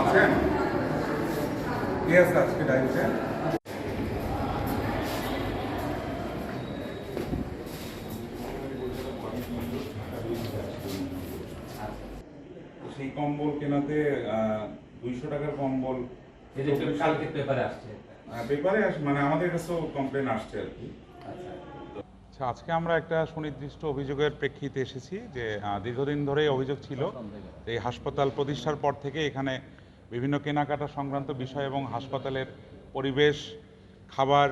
আছেন কে আছে আজকে ডায়েরিতে সেই কম্বল কেনাতে দুইশো টাকার কম্বল। এই কালকে পেপারে আসছে। পেপারে মানে আমাদের কাছেও কমপ্লেন আসছে আর কি। আচ্ছা। আচ্ছা আজকে আমরা একটা সুনির্দিষ্ট অভিযোগের প্রেক্ষিতে এসেছি যে দীর্ঘদিন ধরেই অভিযোগ ছিল এই হাসপাতাল প্রতিষ্ঠার পর থেকে এখানে বিভিন্ন কেনাকাটা সংক্রান্ত বিষয় এবং হাসপাতালের পরিবেশ, খাবার,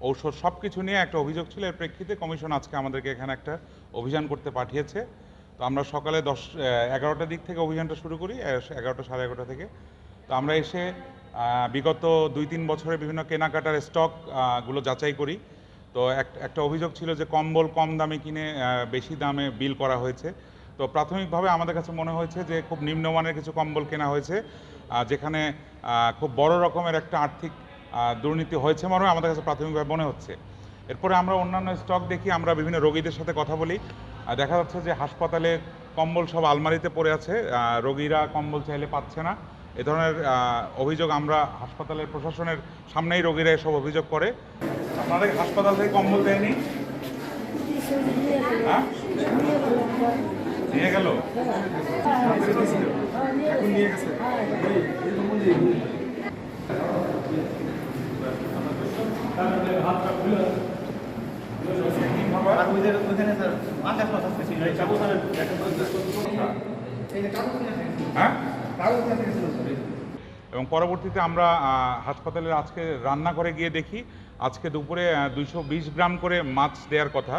ঔষধ সব কিছু নিয়ে একটা অভিযোগ ছিল। এর প্রেক্ষিতে কমিশন আজকে আমাদেরকে এখানে একটা অভিযান করতে পাঠিয়েছে। তো আমরা সকালে দশ এগারোটার দিক থেকে অভিযানটা শুরু করি এগারোটা সাড়ে এগারোটা থেকে। তো আমরা এসে বিগত দুই তিন বছরে বিভিন্ন কেনাকাটার স্টকগুলো যাচাই করি। তো এক- একটা অভিযোগ ছিল যে কম্বল কম দামে কিনে বেশি দামে বিল করা হয়েছে। তো প্রাথমিকভাবে আমাদের কাছে মনে হয়েছে যে খুব নিম্নমানের কিছু কম্বল কেনা হয়েছে যেখানে খুব বড় রকমের একটা আর্থিক দুর্নীতি হয়েছে মনে আমাদের কাছে প্রাথমিকভাবে মনে হচ্ছে। এরপরে আমরা অন্যান্য স্টক দেখি, আমরা বিভিন্ন রোগীদের সাথে কথা বলি। দেখা যাচ্ছে যে হাসপাতালে কম্বল সব আলমারিতে পড়ে আছে রোগীরা কম্বল চাইলে পাচ্ছে না। এ ধরনের অভিযোগ আমরা হাসপাতালের প্রশাসনের সামনেই রোগীরা এসব অভিযোগ করে। আপনাদের হাসপাতাল থেকে কম্বল দেয়নি হ্যাঁ? নিয়ে গেল? এখন নিয়ে গেছে। হ্যাঁ? এবং পরবর্তীতে আমরা হাসপাতালের আজকে রান্না করে গিয়ে দেখি আজকে দুপুরে দুইশো বিশ গ্রাম করে মাছ দেওয়ার কথা।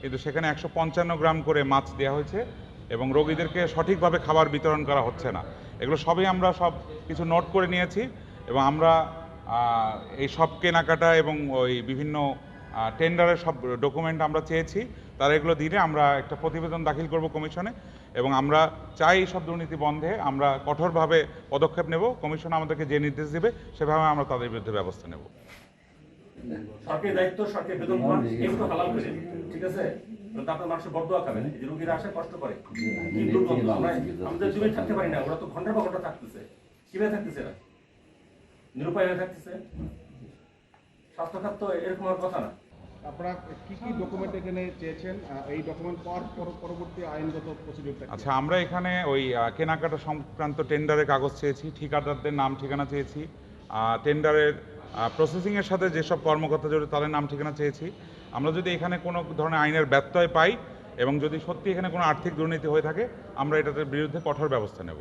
কিন্তু সেখানে একশো পঞ্চান্ন গ্রাম করে মাছ দেওয়া হয়েছে। এবং রোগীদেরকে সঠিকভাবে খাবার বিতরণ করা হচ্ছে না। এগুলো সবই আমরা সব কিছু নোট করে নিয়েছি এবং আমরা এই সব কেনাকাটা এবং ওই বিভিন্ন টেন্ডারের সব ডকুমেন্ট আমরা চেয়েছি তারা এগুলো দিলে আমরা একটা প্রতিবেদন দাখিল করব কমিশনে এবং আমরা চাই এই সব দুর্নীতি বন্ধে আমরা কঠোরভাবে পদক্ষেপ নেব কমিশন আমাদেরকে যে নির্দেশ দেবে সেভাবে আমরা তাদের বিরুদ্ধে ব্যবস্থা নেব। সরকারি দায়িত্ব সরকারি বেতন দিন, ঠিক আছে? আপনার মানুষের বদয়া খাবেন এই যে রোগীরা আসে কষ্ট করে। আমরা আমাদের জমি থাকতে পারি। না ওরা তো ঘণ্টার পর ঘণ্টা থাকতেছে। কীভাবে থাকতেছে এরা? নিরুপায় হয়ে থাকতেছে? স্বাস্থ্য খাত তো এরকম হওয়ার কথা না। আপনারা কি কি ডকুমেন্ট এখানে চেয়েছেন? এই ডকুমেন্ট পাওয়ার পর- পরবর্তী আইনগত প্রসিডিউর আচ্ছা আমরা এখানে ওই কেনাকাটা সংক্রান্ত টেন্ডারের কাগজ চেয়েছি ঠিকাদারদের নাম ঠিকানা চেয়েছি। টেন্ডারের প্রসেসিংয়ের সাথে যেসব কর্মকর্তা জড়িত তাদের নাম ঠিকানা চেয়েছি। আমরা যদি এখানে কোনো ধরনের আইনের ব্যত্যয় পাই এবং যদি সত্যি এখানে কোনো আর্থিক দুর্নীতি হয়ে থাকে, আমরা এটার বিরুদ্ধে কঠোর ব্যবস্থা নেব।